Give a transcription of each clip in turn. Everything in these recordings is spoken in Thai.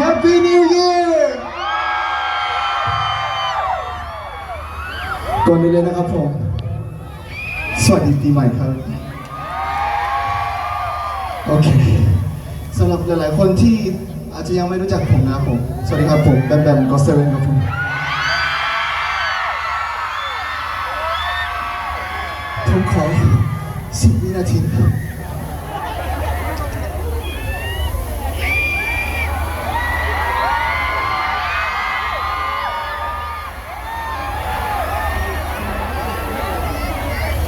Happy New Year ก่อนอื่นเลยนะครับผม สวัสดีปีใหม่ครับ โอเคสำหรับหลายๆคนที่อาจจะยังไม่รู้จักผมนะผม สวัสดีครับผมแบมแบมก็เซเว่นครับผมผมขอสิบวินาที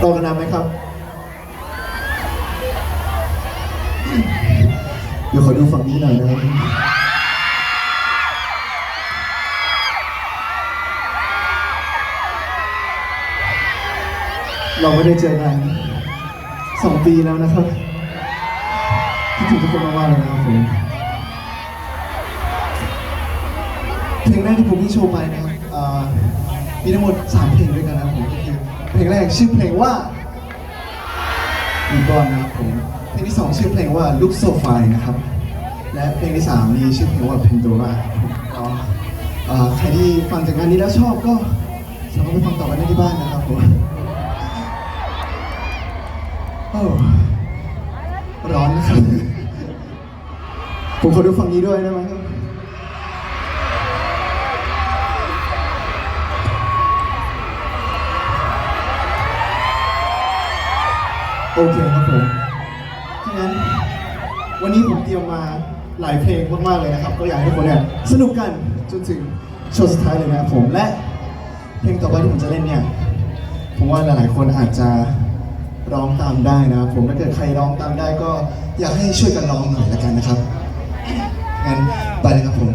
ต่อกันนานไหมครับ เดี๋ยวขอดูฝั่งนี้หน่อยนะครับเราไม่ได้เจอกันสองปีแล้วนะครับคิดถึงทุกคนมากๆเลยนะครับผมเพลงแรกที่ผมเพิ่งโชว์ไปนะครับมีทั้งหมดสามเพลงด้วยกันนะครับผม เพลงแรกชื่อเพลงว่ามีก้อนนะครับผมเพลงที่สองชื่อเพลงว่าลุกโซฟายนะครับ และเพลงที่สามนี่ชื่อเพลงว่าเพนโดราก็ใครที่ฟังจากงานนี้แล้วชอบก็สามารถไปฟังต่อกันได้ที่บ้านนะครับผมโอ้ร้อนนะครับผมขอดูฝั่งนี้ด้วยได้ไหมครับ โอเคครับผมถ้างั้นวันนี้ผมเตรียมมาหลายเพลงมากๆเลยนะครับ ก็อยากให้ทุกคนเนี่ยสนุกกันจนถึงโชว์สุดท้ายเลยนะครับผมและเพลงต่อไปที่ผมจะเล่นเนี่ยผมว่าหลายๆคนอาจจะร้องตามได้นะครับผมถ้าเกิดใครร้องตามได้ก็อยากให้ช่วยกันร้องหน่อยละกันนะครับงั้นไปเลยครับผม